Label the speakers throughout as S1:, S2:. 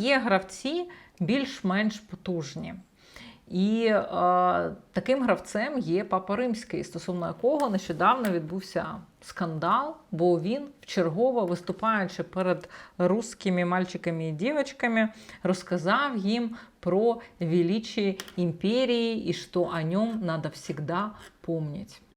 S1: Є гравці більш-менш потужні. І е, таким гравцем є Папа Римський, стосовно якого нещодавно відбувся скандал, бо він вчергово, виступаючи перед русскими мальчиками і дівчатками, розказав їм про величие імперії і що о ньому треба завжди пам'ятати.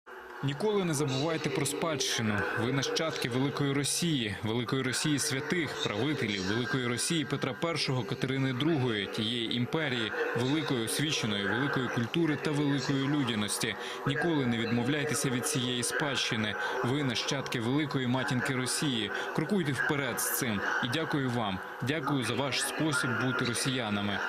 S2: Ніколи не забувайте про спадщину. Ви нащадки великої Росії, великої Росії святих, правителів, великої Росії Петра І, Катерини II, тієї імперії, великої освіченої, великої культури та великої людяності. Ніколи не відмовляйтеся від цієї спадщини. Ви нащадки великої матінки Росії. Крокуйте вперед з цим. І дякую вам. Дякую за ваш спосіб бути росіянами.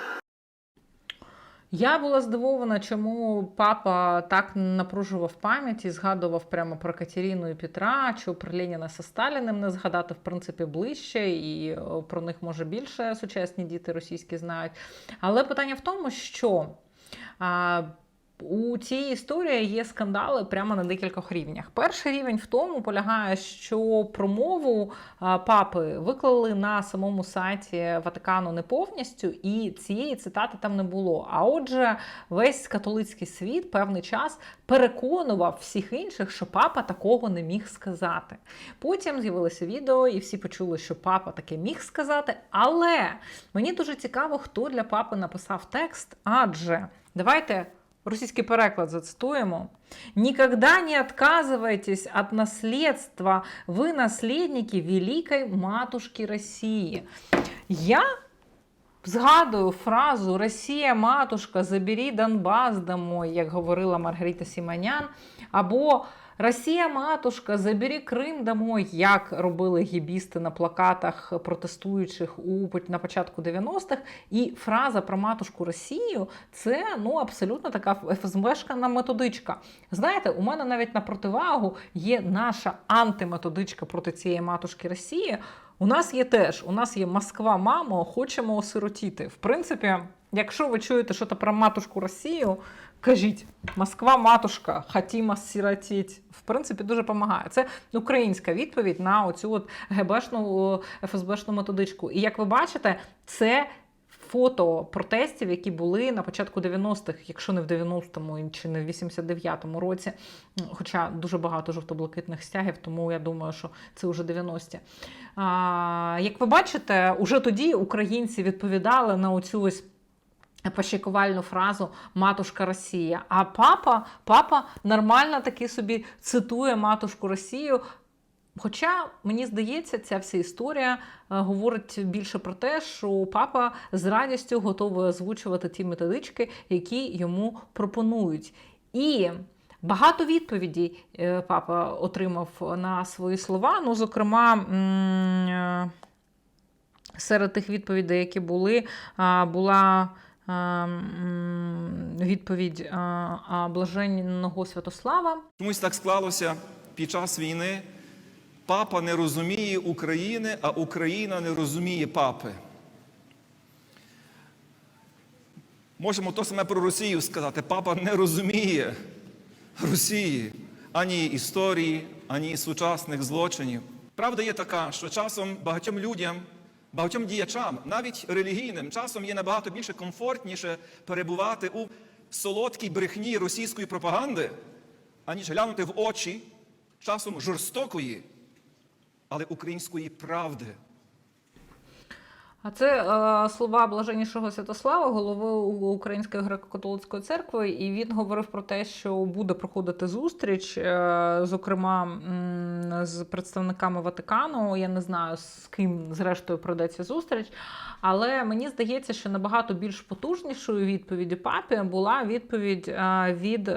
S1: Я була здивована, чому папа так напружував пам'ять і згадував прямо про Катерину і Петра, чи про Леніна со Сталіним не згадати, в принципі, ближче, і про них може більше сучасні діти російські знають. Але питання в тому, що. У цій історії є скандали прямо на декількох рівнях. Перший рівень в тому полягає, що промову папи виклали на самому сайті Ватикану не повністю, і цієї цитати там не було. А отже, весь католицький світ певний час переконував всіх інших, що папа такого не міг сказати. Потім з'явилося відео, і всі почули, що папа таке міг сказати. Але мені дуже цікаво, хто для папи написав текст, адже давайте. Російський переклад зацитуємо. «Никогда не отказывайтесь от наследства. Вы наследники великой матушки Росії. Я згадую фразу Росія, матушка, забері Донбас домой, як говорила Маргарита Сіманян, або Росія, матушка, забери Крим домой, як робили гібісти на плакатах протестуючих у на початку 90-х. І фраза про матушку Росію це ну абсолютно така ФСБшкана методичка. Знаєте, у мене навіть на противагу є наша антиметодичка проти цієї матушки Росії. У нас є теж, у нас є Москва, мамо, хочемо осиротіти. В принципі, якщо ви чуєте щось про матушку Росію, кажіть Москва, матушка, хотімо сиротіть. В принципі, дуже допомагає. Це українська відповідь на оцю от ГБшну ФСБшну методичку. І як ви бачите, це. Фото протестів, які були на початку 90-х, якщо не в 90-му чи не в 89-му році, хоча дуже багато жовто-блакитних стягів, тому я думаю, що це вже 90-ті. А, як ви бачите, уже тоді українці відповідали на оцю ось пощекувальну фразу Матушка Росія. А папа, папа нормально таки собі цитує матушку Росію. Хоча мені здається, ця вся історія е, говорить більше про те, що папа з радістю готовий озвучувати ті методички, які йому пропонують. І багато відповідей е, папа отримав на свої слова. Ну, зокрема, е, серед тих відповідей, які були, була. Відповідь блаженного Святослава.
S3: Чомусь так склалося під час війни. Папа не розуміє України, а Україна не розуміє папи. Можемо то саме про Росію сказати. Папа не розуміє Росії ані історії, ані сучасних злочинів. Правда є така, що часом багатьом людям, багатьом діячам, навіть релігійним, часом є набагато більше комфортніше перебувати у солодкій брехні російської пропаганди, аніж глянути в очі часом жорстокої, але української правди.
S1: А це е, слова блаженнішого Святослава, голови Української греко-католицької церкви, і він говорив про те, що буде проходити зустріч, е, зокрема з представниками Ватикану. Я не знаю з ким зрештою пройдеться зустріч, але мені здається, що набагато більш потужнішою відповіддю папі була відповідь е, від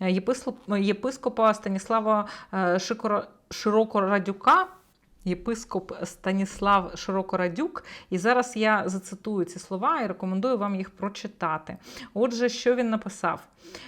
S1: єпископ- єпископа Станіслава е, Шикора- Широкорадюка. Єпископ Станіслав Широкорадюк, і зараз я зацитую ці слова і рекомендую вам їх прочитати. Отже, що він написав?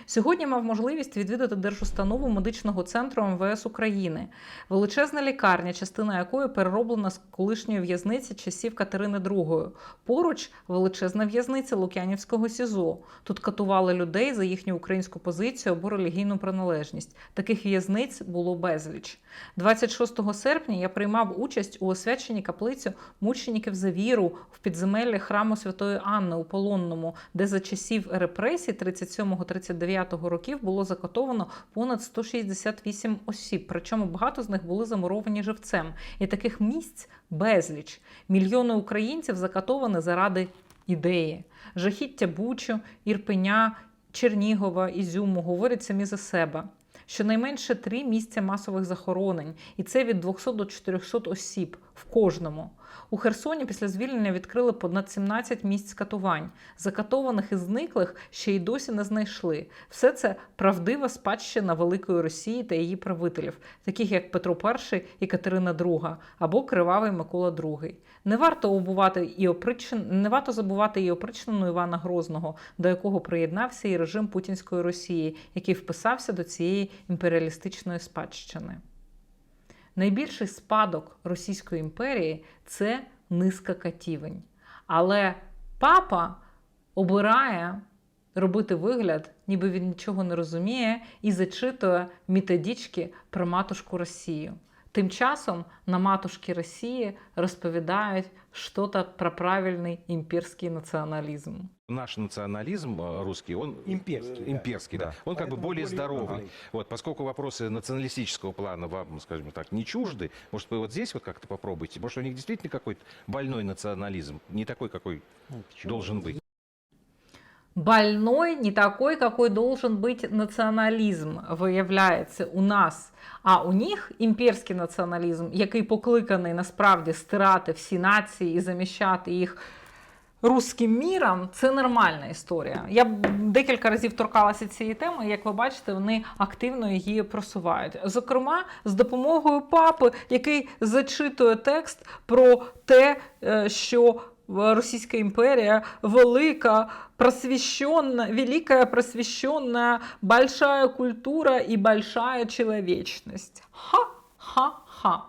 S1: Сьогодні мав можливість відвідати держустанову медичного центру МВС України, величезна лікарня, частина якої перероблена з колишньої в'язниці часів Катерини II. Поруч величезна в'язниця Лук'янівського СІЗО. Тут катували людей за їхню українську позицію або релігійну приналежність. Таких в'язниць було безліч. 26 серпня я приймав приймав участь у освяченні каплицю мучеників за віру в підземеллі храму Святої Анни у Полонному, де за часів репресій 37-39 років було закатовано понад 168 осіб. Причому багато з них були замуровані живцем. І таких місць безліч. Мільйони українців закатовані заради ідеї. Жахіття Бучу, Ірпеня, Чернігова, Ізюму говорять самі за себе. Щонайменше три місця масових захоронень, і це від 200 до 400 осіб в кожному. У Херсоні після звільнення відкрили понад 17 місць катувань. Закатованих і зниклих ще й досі не знайшли. Все це правдива спадщина Великої Росії та її правителів, таких як Петро І і Катерина II або Кривавий Микола II. Не варто обувати і опричин... не варто забувати і опричнену Івана Грозного, до якого приєднався і режим путінської Росії, який вписався до цієї імперіалістичної спадщини. Найбільший спадок Російської імперії це низка катівень. Але папа обирає робити вигляд, ніби він нічого не розуміє, і зачитує мітодічки про матушку Росію. Тим часом на матушки Росії розповідають щось про правильний імперський націоналізм.
S4: Наш национализм э, русский, он
S5: Имперский,
S4: э,
S5: да.
S4: имперский, да.
S5: Да.
S4: Он как бы
S5: Поэтому
S4: более
S5: более
S4: здоровый.
S5: правый.
S4: Вот, поскольку вопросы националистического плана вам, скажем так, не чужды, может вы вот здесь вот как-то попробуйте. Может у них действительно какой-то больной национализм, не такой, какой должен быть.
S1: Больной не такой, какой должен быть націоналізм, виявляється у нас. А у них імперський націоналізм, який покликаний насправді стирати всі нації і заміщати їх руським міром, це нормальна історія. Я декілька разів торкалася цієї теми. Як ви бачите, вони активно її просувають. Зокрема, з допомогою папи, який зачитує текст про те, е, що Російська імперія велика, просвещенная, великая просвещенная, большая культура и большая человечность. Ха-ха-ха.